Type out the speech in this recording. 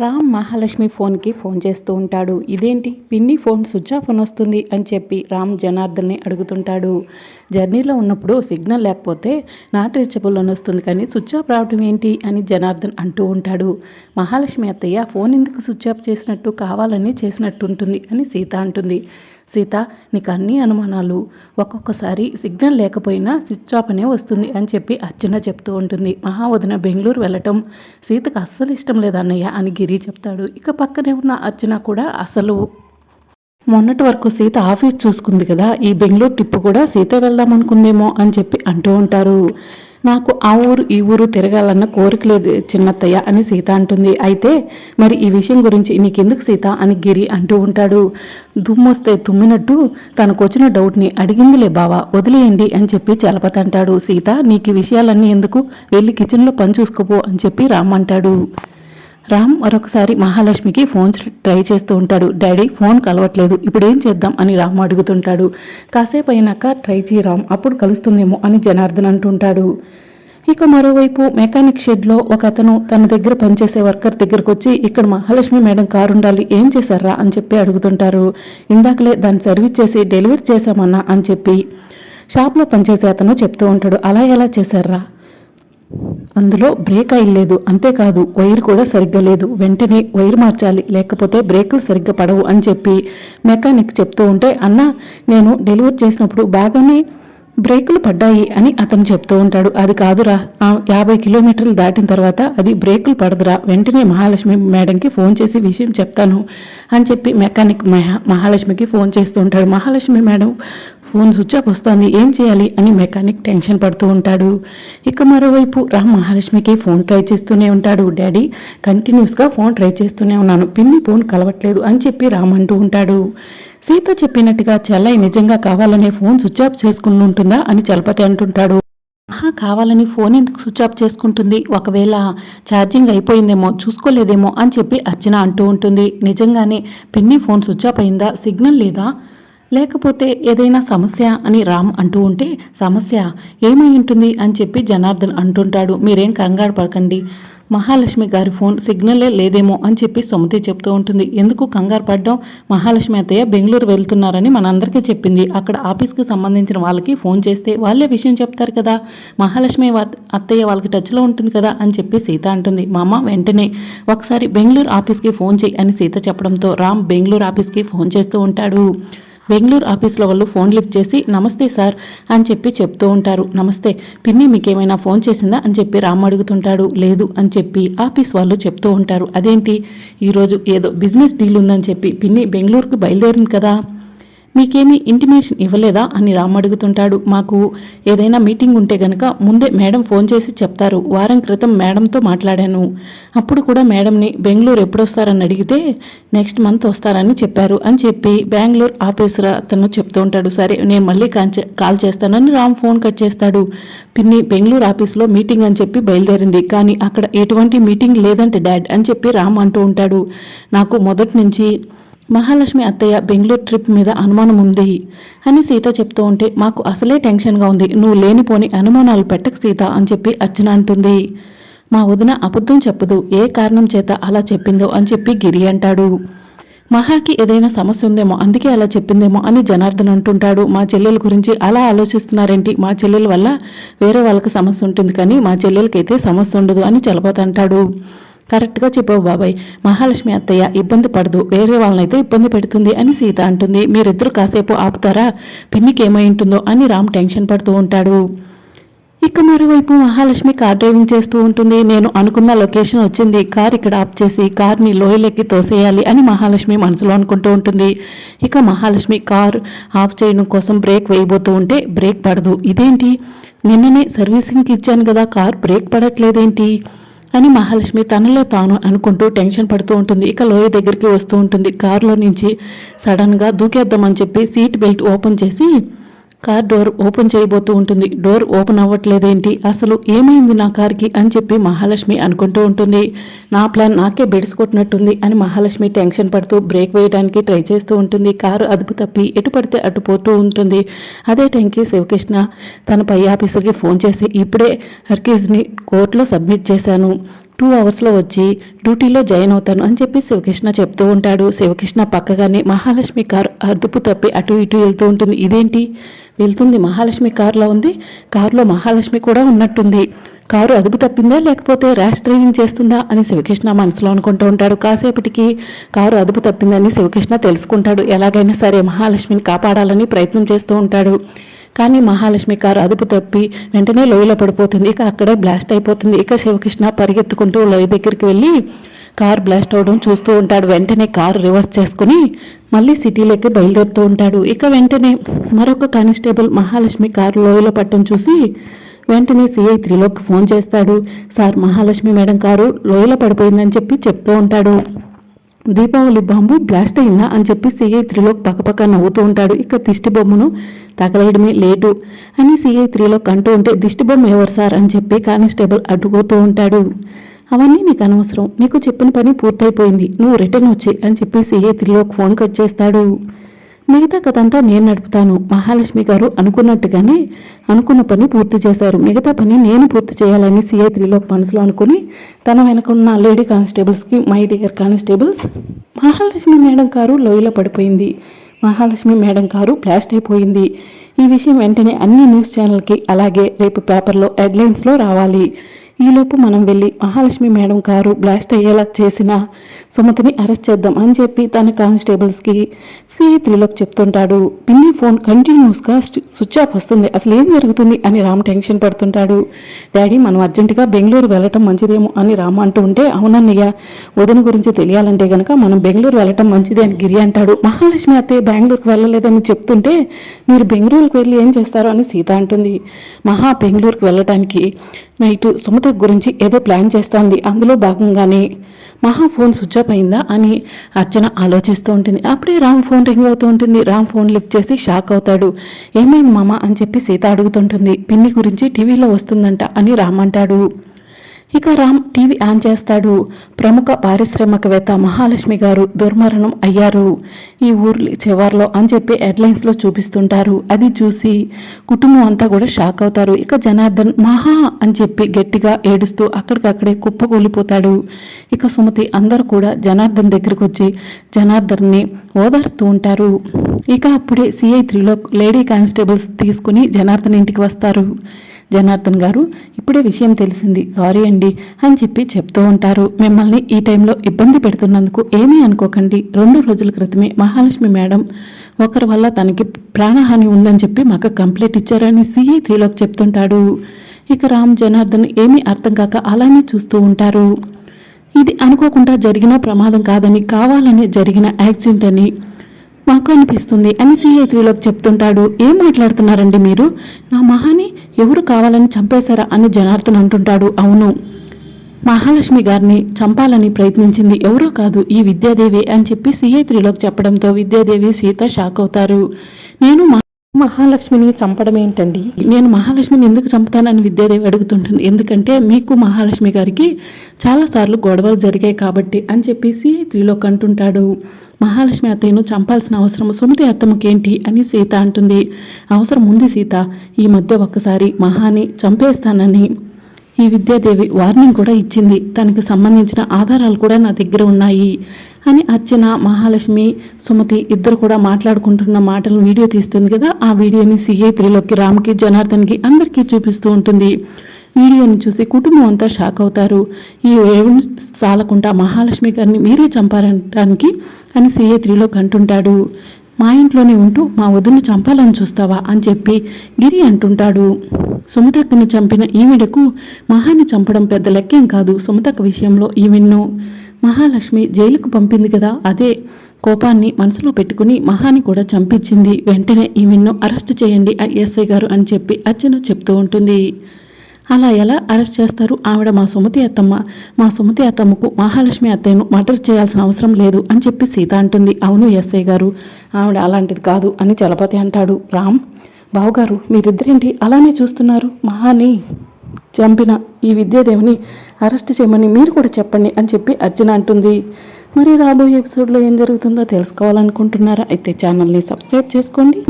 రామ్ మహాలక్ష్మి ఫోన్కి ఫోన్ చేస్తూ ఉంటాడు. ఇదేంటి? పిన్ని ఫోన్ స్విచ్ ఆఫ్ అని వస్తుంది అని చెప్పి రామ్ జనార్దన్ని అడుగుతుంటాడు. జర్నీలో ఉన్నప్పుడు సిగ్నల్ లేకపోతే నాట్ రీచబుల్ అని వస్తుంది కానీ స్విచ్ ఆఫ్ రావడం ఏంటి అని జనార్దన్ అంటూ ఉంటాడు. మహాలక్ష్మి అత్తయ్య ఫోన్ ఎందుకు స్విచ్ ఆఫ్ చేసినట్టు? కావాలని చేసినట్టు ఉంటుంది అని సీత అంటుంది. సీత నీకు అన్ని అనుమానాలు. ఒక్కొక్కసారి సిగ్నల్ లేకపోయినా స్విచ్ ఆఫ్ అనే వస్తుంది అని చెప్పి అర్చన చెప్తూ ఉంటుంది. మహావదిన బెంగళూరు వెళ్ళటం సీతకు అస్సలు ఇష్టం లేదన్నయ్య అని గిరి చెప్తాడు. ఇక పక్కనే ఉన్న అర్చన కూడా అసలు మొన్నటి వరకు సీత ఆఫీస్ చూసుకుంది కదా ఈ బెంగళూరు ట్రిప్ కూడా సీత వెళ్దాం అనుకుందేమో అని చెప్పి అంటూ ఉంటారు. నాకు ఆ ఊరు ఈ ఊరు తిరగాలన్న కోరిక లేదు చిన్నత్తయ్య అని సీత అంటుంది. అయితే మరి ఈ విషయం గురించి నీకెందుకు సీత అని గిరి అంటూ ఉంటాడు. దుమ్మొస్తే తుమ్మినట్టు తనకు వచ్చిన డౌట్ని అడిగిందిలే బావా వదిలేయండి అని చెప్పి చలపతంటాడు సీత నీకు ఈ విషయాలన్నీ ఎందుకు? వెళ్ళి కిచెన్లో పని చూసుకోపో అని చెప్పి రామ్మంటాడు రామ్ మరొకసారి మహాలక్ష్మికి ఫోన్ ట్రై చేస్తూ ఉంటాడు. డాడీ ఫోన్ కలవట్లేదు. ఇప్పుడు ఏం చేద్దాం అని రామ్ అడుగుతుంటాడు. కాసేపు అయినాక ట్రై చేయి రామ్ అప్పుడు కలుస్తుందేమో అని జనార్దన్ అంటుంటాడు. ఇక మరోవైపు మెకానిక్ షెడ్లో ఒక అతను తన దగ్గర పనిచేసే వర్కర్ దగ్గరకు వచ్చి ఇక్కడ మహాలక్ష్మి మేడం కారు ఉండాలి ఏం చేశారా? అని చెప్పి అడుగుతుంటారు. ఇందాకలే దాన్ని సర్వీస్ చేసి డెలివరీ చేశామన్నా అని చెప్పి షాప్లో పనిచేసే అతను చెప్తూ ఉంటాడు. అలా ఎలా చేశారా? అందులో బ్రేక్ అయ్యలేదు. అంతేకాదు వైర్ కూడా సరిగ్గా లేదు. వెంటనే వైర్ మార్చాలి. లేకపోతే బ్రేకులు సరిగ్గా పడవు అని చెప్పి మెకానిక్ చెప్తూ ఉంటే అన్న నేను డెలివరీ చేసినప్పుడు బాగానే బ్రేకులు పడ్డాయి అని అతను చెప్తూ ఉంటాడు. అది కాదురా. యాభై కిలోమీటర్లు దాటిన తర్వాత అది బ్రేకులు పడదురా. వెంటనే మహాలక్ష్మి మేడంకి ఫోన్ చేసి విషయం చెప్తాను అని చెప్పి మెకానిక్ మహా మహాలక్ష్మికి ఫోన్ చేస్తూ ఉంటాడు. Mahalakshmi madam phone switch off వస్తోంది. ఏం చేయాలి అని మెకానిక్ టెన్షన్ పడుతూ ఉంటాడు. ఇక మరోవైపు రామ్ మహాలక్ష్మికి ఫోన్ ట్రై చేస్తూనే ఉంటాడు. డాడీ కంటిన్యూస్గా ఫోన్ ట్రై చేస్తూనే ఉన్నాను. పిన్ని ఫోన్ కలవట్లేదు అని చెప్పి రామ్ అంటూ ఉంటాడు. సీత చెప్పినట్టుగా చెల్లై నిజంగా కావాలనే ఫోన్ స్విచ్ ఆఫ్ చేసుకుని ఉంటుందా అని చలపతి అంటుంటాడు. ఆహా కావాలని ఫోన్ ఎందుకు స్విచ్ ఆఫ్ చేసుకుంటుంది? ఒకవేళ ఛార్జింగ్ అయిపోయిందేమో చూసుకోలేదేమో అని చెప్పి అర్చన అంటూ ఉంటుంది. నిజంగానే పిన్ని ఫోన్ స్విచ్ ఆఫ్ అయిందా? సిగ్నల్ లేదా? లేకపోతే ఏదైనా సమస్య అని రామ్ అంటూ ఉంటే సమస్య ఏమై ఉంటుంది అని చెప్పి జనార్దన్ అంటుంటాడు. మీరేం కంగారు పడకండి. మహాలక్ష్మి గారి ఫోన్ సిగ్నలే లేదేమో అని చెప్పి సుమతి చెప్తూ ఉంటుంది. ఎందుకు కంగారు పడ్డం మహాలక్ష్మి అత్తయ్య బెంగళూరు వెళ్తున్నారని మనందరికీ చెప్పింది. అక్కడ ఆఫీస్కి సంబంధించిన వాళ్ళకి ఫోన్ చేస్తే వాళ్ళే విషయం చెప్తారు కదా. మహాలక్ష్మి అత్తయ్య వాళ్ళకి టచ్లో ఉంటుంది కదా అని చెప్పి సీత అంటుంది. మా అమ్మ వెంటనే ఒకసారి బెంగళూరు ఆఫీస్కి ఫోన్ చేయి అని సీత చెప్పడంతో రామ్ బెంగళూరు ఆఫీస్కి ఫోన్ చేస్తూ ఉంటాడు. బెంగళూరు ఆఫీస్లో వాళ్ళు ఫోన్ లిఫ్ట్ చేసి నమస్తే సార్ అని చెప్పి చెప్తూ ఉంటారు. నమస్తే పిన్ని మీకేమైనా ఫోన్ చేసిందా? అని చెప్పి రామ్ అడుగుతుంటాడు. లేదు అని చెప్పి ఆఫీస్ వాళ్ళు చెప్తూ ఉంటారు. అదేంటి? ఈరోజు ఏదో బిజినెస్ డీల్ ఉందని చెప్పి పిన్ని బెంగళూరుకు బయలుదేరింది కదా. మీకేమీ ఇంటిమేషన్ ఇవ్వలేదా అని రామ్ అడుగుతుంటాడు. మాకు ఏదైనా మీటింగ్ ఉంటే గనక ముందే మేడం ఫోన్ చేసి చెప్తారు. వారం క్రితం మేడంతో మాట్లాడాను. అప్పుడు కూడా మేడంని బెంగళూరు ఎప్పుడు వస్తారని అడిగితే నెక్స్ట్ మంత్ వస్తారని చెప్పారు అని చెప్పి బెంగళూరు ఆఫీసర్ అతను చెప్తూ ఉంటాడు. సరే నేను మళ్ళీ కాల్ చేస్తానని రామ్ ఫోన్ కట్ చేస్తాడు. పిన్ని బెంగళూరు ఆఫీస్లో మీటింగ్ అని చెప్పి బయలుదేరింది. కానీ అక్కడ ఎటువంటి మీటింగ్ లేదంటే డాడ్ అని చెప్పి రామ్ అంటూ ఉంటాడు. నాకు మొదటి నుంచి మహాలక్ష్మి అత్తయ్య బెంగళూరు ట్రిప్ మీద అనుమానం ఉంది అని సీత చెప్తూ ఉంటే మాకు అసలే టెన్షన్గా ఉంది. నువ్వు లేనిపోని అనుమానాలు పెట్టకు సీత అని చెప్పి అర్చన అంటుంది. మా వదిన అబద్ధం చెప్పదు. ఏ కారణం చేత అలా చెప్పిందో అని చెప్పి గిరి అంటాడు. మహాకి ఏదైనా సమస్య ఉందేమో అందుకే అలా చెప్పిందేమో అని జనార్దన్ అంటుంటాడు. మా చెల్లెల గురించి అలా ఆలోచిస్తున్నారేంటి? మా చెల్లెల వల్ల వేరే వాళ్ళకి సమస్య ఉంటుంది కానీ మా చెల్లెలకైతే సమస్య ఉండదు అని చలపతంటాడు కరెక్ట్గా చెప్పావు బాబాయ్. మహాలక్ష్మి అత్తయ్య ఇబ్బంది పడదు. వేరే వాళ్ళనైతే ఇబ్బంది పెడుతుంది అని సీత అంటుంది. మీరిద్దరు కాసేపు ఆపుతారా? పిన్నికి ఏమై ఉంటుందో అని రామ్ టెన్షన్ పడుతూ ఉంటాడు. ఇక మరోవైపు మహాలక్ష్మి కార్ డ్రైవింగ్ చేస్తూ ఉంటుంది. నేను అనుకున్న లొకేషన్ వచ్చింది. కార్ ఇక్కడ ఆఫ్ చేసి కార్ని లోయలెక్కి తోసేయాలి అని మహాలక్ష్మి మనసులో అనుకుంటూ ఉంటుంది. ఇక మహాలక్ష్మి కార్ ఆఫ్ చేయడం కోసం బ్రేక్ వేయబోతూ ఉంటే బ్రేక్ పడదు. ఇదేంటి? నిన్ననే సర్వీసింగ్కి ఇచ్చాను కదా కార్ బ్రేక్ పడట్లేదేంటి? అని మహాలక్ష్మి తనలో తాను అనుకుంటూ టెన్షన్ పడుతూ ఉంటుంది. ఇక లోయ దగ్గరికి వస్తూ ఉంటుంది. కారులో నుంచి సడన్గా దూకేద్దామని చెప్పి సీట్ బెల్ట్ ఓపెన్ చేసి కార్ డోర్ ఓపెన్ చేయబోతూ ఉంటుంది. డోర్ ఓపెన్ అవ్వట్లేదేంటి? అసలు ఏమైంది నా కార్కి? అని చెప్పి మహాలక్ష్మి అనుకుంటూ ఉంటుంది. నా ప్లాన్ నాకే బెడ్స్ కొట్టినట్టుంది అని మహాలక్ష్మి టెన్షన్ పడుతూ బ్రేక్ వేయడానికి ట్రై చేస్తూ ఉంటుంది. కారు అదుపు తప్పి ఎటు పడితే అటు పోతూ ఉంటుంది. అదే టైంకి శివకృష్ణ తన పై ఆఫీసర్కి ఫోన్ చేసి ఇప్పుడే హర్కీజ్ని కోర్టులో సబ్మిట్ చేశాను. టూ అవర్స్లో వచ్చి డ్యూటీలో జాయిన్ అవుతాను అని చెప్పి శివకృష్ణ చెప్తూ ఉంటాడు. శివకృష్ణ పక్కగానే మహాలక్ష్మి కారు అదుపు తప్పి అటు ఇటు వెళ్తూ ఉంటుంది. ఇదేంటి? వెళ్తుంది మహాలక్ష్మి కారులో ఉంది? కారులో మహాలక్ష్మి కూడా ఉన్నట్టుంది. కారు అదుపు తప్పిందా లేకపోతే ర్యాష్ డ్రైవింగ్ చేస్తుందా అని శివకృష్ణ మనసులో అనుకుంటూ ఉంటాడు. కాసేపటికి కారు అదుపు తప్పిందని శివకృష్ణ తెలుసుకుంటాడు. ఎలాగైనా సరే మహాలక్ష్మిని కాపాడాలని ప్రయత్నం చేస్తూ ఉంటాడు. కానీ మహాలక్ష్మి కారు అదుపు తప్పి వెంటనే లోయలో పడిపోతుంది. ఇక అక్కడే బ్లాస్ట్ అయిపోతుంది. ఇక శివకృష్ణ పరిగెత్తుకుంటూ లోయ దగ్గరికి వెళ్ళి కార్ బ్లాస్ట్ అవడం చూస్తూ ఉంటాడు. వెంటనే కారు రివర్స్ చేసుకుని మళ్ళీ సిటీలోకి బయలుదేరుతూ ఉంటాడు. ఇక వెంటనే మరొక కానిస్టేబుల్ మహాలక్ష్మి కారు లోయలో పట్టడం చూసి వెంటనే సిఐ త్రిలోక్ ఫోన్ చేస్తాడు. సార్ మహాలక్ష్మి మేడం కారు లోయలో పడిపోయిందని చెప్పి చెప్తూ ఉంటాడు. దీపావళి బాంబు బ్లాస్ట్ అయిందా? అని చెప్పి సిఐ త్రిలోక్ పక్కపక్క నవ్వుతూ ఉంటాడు. ఇక దిష్టి బొమ్మను తగలేయడమే లేటు అని సిఐ త్రీలో కంటూ ఉంటే దిష్టిబొమ్మ ఎవరు సార్? అని చెప్పి కానిస్టేబుల్ అడ్డుకోతూ ఉంటాడు. అవన్నీ నీకు అనవసరం. నీకు చెప్పిన పని పూర్తయిపోయింది. నువ్వు రిటర్న్ వచ్చి అని చెప్పి సిఐ త్రీలోకి ఫోన్ కట్ చేస్తాడు. మిగతా కథంతా నేను నడుపుతాను. మహాలక్ష్మి గారు అనుకున్నట్టుగానే అనుకున్న పని పూర్తి చేశారు. మిగతా పని నేను పూర్తి చేయాలని సిఐ త్రీలో మనసులో అనుకుని తన వెనకున్న lady కానిస్టేబుల్స్కి my dear constables Mahalakshmi madam car లోయలో పడిపోయింది. మహాలక్ష్మి మేడం కారు బ్లాస్ట్ అయిపోయింది. ఈ విషయం వెంటనే అన్ని న్యూస్ ఛానల్కి అలాగే రేపు పేపర్లో హెడ్లైన్స్లో రావాలి. ఈలోపు మనం వెళ్ళి మహాలక్ష్మి మేడం కారు బ్లాస్ట్ అయ్యేలా చేసిన సుమతిని అరెస్ట్ చేద్దాం అని చెప్పి తన కానిస్టేబుల్స్కి సిఐ త్రిలోక్ చెప్తుంటాడు. పిన్ని ఫోన్ కంటిన్యూస్గా స్విచ్ ఆఫ్ వస్తుంది. అసలు ఏం జరుగుతుంది అని రామ్ టెన్షన్ పడుతుంటాడు. డాడీ మనం అర్జెంటుగా బెంగళూరు వెళ్ళటం మంచిదేమో అని రామ్ అంటూ ఉంటే అవునన్నయ్య వదిన గురించి తెలియాలంటే కనుక మనం బెంగళూరు వెళ్ళటం మంచిది అని గిరి అంటాడు. మహాలక్ష్మి అత్తయ్య బెంగళూరుకు వెళ్ళలేదని చెప్తుంటే మీరు బెంగళూరుకు వెళ్ళి ఏం చేస్తారో అని సీత అంటుంది. మహా బెంగళూరుకు వెళ్ళటానికి నైట్ సుమత గురించి ఏదో ప్లాన్ చేస్తోంది. అందులో భాగంగానే మహా ఫోన్ స్విచ్ ఆఫ్ అయిందా అని అర్చన ఆలోచిస్తూ ఉంటుంది. అప్పుడే రామ్ ఫోన్ రింగ్ అవుతూ ఉంటుంది. రామ్ ఫోన్ లిఫ్ట్ చేసి షాక్ అవుతాడు. ఏమైంది మామ అని చెప్పి సీత అడుగుతుంటుంది. పిన్ని గురించి టీవీలో వస్తుందంట అని రామ్ అంటాడు. ఇక రామ్ టీవీ ఆన్ చేస్తాడు. ప్రముఖ పారిశ్రామికవేత్త మహాలక్ష్మి గారు దుర్మరణం అయ్యారు. ఈ ఊర్లు చివర్లో అని చెప్పి హెడ్లైన్స్లో చూపిస్తుంటారు. అది చూసి కుటుంబం అంతా కూడా షాక్ అవుతారు. ఇక జనార్దన్ మహా అని చెప్పి గట్టిగా ఏడుస్తూ అక్కడికక్కడే కుప్పకూలిపోతాడు. ఇక సుమతి అందరూ కూడా జనార్దన్ దగ్గరికి వచ్చి జనార్దన్ని ఓదారుస్తూ ఉంటారు. ఇక అప్పుడే సిఐ త్రీలో లేడీ కానిస్టేబుల్స్ తీసుకుని జనార్దన్ ఇంటికి వస్తారు. జనార్దన్ గారు ఇప్పుడే విషయం తెలిసింది. సారీ అండి అని చెప్పి చెప్తూ ఉంటారు. మిమ్మల్ని ఈ టైంలో ఇబ్బంది పెడుతున్నందుకు ఏమీ అనుకోకండి. రెండు రోజుల క్రితమే మహాలక్ష్మి మేడం ఒకరి వల్ల తనకి ప్రాణహాని ఉందని చెప్పి మాకు కంప్లైంట్ ఇచ్చారని సిఐ త్రీలోకి చెప్తుంటాడు. ఇక రామ్ జనార్దన్ ఏమీ అర్థం కాక అలానే చూస్తూ ఉంటారు. ఇది అనుకోకుండా జరిగిన ప్రమాదం కాదని కావాలని జరిగిన యాక్సిడెంట్ అని మాకు అనిపిస్తుంది. అని సిఐ త్రీలోకి చెప్తుంటాడు. ఏం మాట్లాడుతున్నారండి మీరు? నా మహాని ఎవరు కావాలని చంపేశారా అని జనార్దన్ అంటుంటాడు. అవును. మహాలక్ష్మి గారిని చంపాలని ప్రయత్నించింది ఎవరో కాదు ఈ విద్యాదేవి అని చెప్పి సిఐ త్రీలోకి చెప్పడంతో విద్యాదేవి సీత షాక్ అవుతారు. నేను మా- మహాలక్ష్మిని చంపడం ఏంటండి? నేను మహాలక్ష్మిని ఎందుకు చంపుతానని విద్యాదేవి అడుగుతుంటుంది. ఎందుకంటే మీకు మహాలక్ష్మి గారికి చాలాసార్లు గొడవలు జరిగాయి కాబట్టి అని చెప్పి సిఐ త్రిలోక్ అంటుంటాడు. మహాలక్ష్మి అత్తయ్యను చంపాల్సిన అవసరం సుమతి అత్తమ్మకేంటి అని సీత అంటుంది. అవసరం ఉంది సీత ఈ మధ్య ఒక్కసారి మహాని చంపేస్తానని. ఈ విద్యాదేవి వార్నింగ్ కూడా ఇచ్చింది. తనకి సంబంధించిన ఆధారాలు కూడా నా దగ్గర ఉన్నాయి అని అర్చన మహాలక్ష్మి సుమతి ఇద్దరు కూడా మాట్లాడుకుంటున్న మాటలను వీడియో తీస్తుంది కదా ఆ వీడియోని సిఐ త్రిలోకి రామ్కి జనార్దన్కి అందరికీ చూపిస్తూ ఉంటుంది. వీడియోని చూసి కుటుంబం అంతా షాక్ అవుతారు. ఈ ఏడుని సాలకుండా మహాలక్ష్మి గారిని మీరే చంపారనటానికి అని సిఏ త్రీలో కంటుంటాడు. మా ఇంట్లోనే ఉంటూ మా వదిన్ని చంపాలని చూస్తావా అని చెప్పి గిరి అంటుంటాడు. సుమతక్కని చంపిన ఈవిడకు మహాని చంపడం పెద్ద లెక్కేం కాదు సుమతక్క విషయంలో ఈవిన్ను మహాలక్ష్మి జైలుకు పంపింది కదా అదే కోపాన్ని మనసులో పెట్టుకుని మహాని కూడా చంపించింది. వెంటనే ఈమెన్ను అరెస్ట్ చేయండి ఎస్ఐ గారు అని చెప్పి అర్చన చెప్తూ ఉంటుంది. అలా ఎలా అరెస్ట్ చేస్తారు? ఆవిడ మా సుమతి అత్తమ్మ. మా సుమతి అత్తమ్మకు మహాలక్ష్మి అత్తయ్యను మర్డర్ చేయాల్సిన అవసరం లేదు అని చెప్పి సీత అంటుంది. అవును ఎస్ఐ గారు. ఆవిడ అలాంటిది కాదు అని చలపతి అంటాడు. రామ్ బావుగారు మీరిద్దరేంటి అలానే చూస్తున్నారు? మహాని చంపిన ఈ విద్యాదేవిని అరెస్ట్ చేయమని మీరు కూడా చెప్పండి అని చెప్పి అర్జున అంటుంది. మరి రాబోయే ఎపిసోడ్లో ఏం జరుగుతుందో తెలుసుకోవాలనుకుంటున్నారా? అయితే ఛానల్ని సబ్స్క్రైబ్ చేసుకోండి.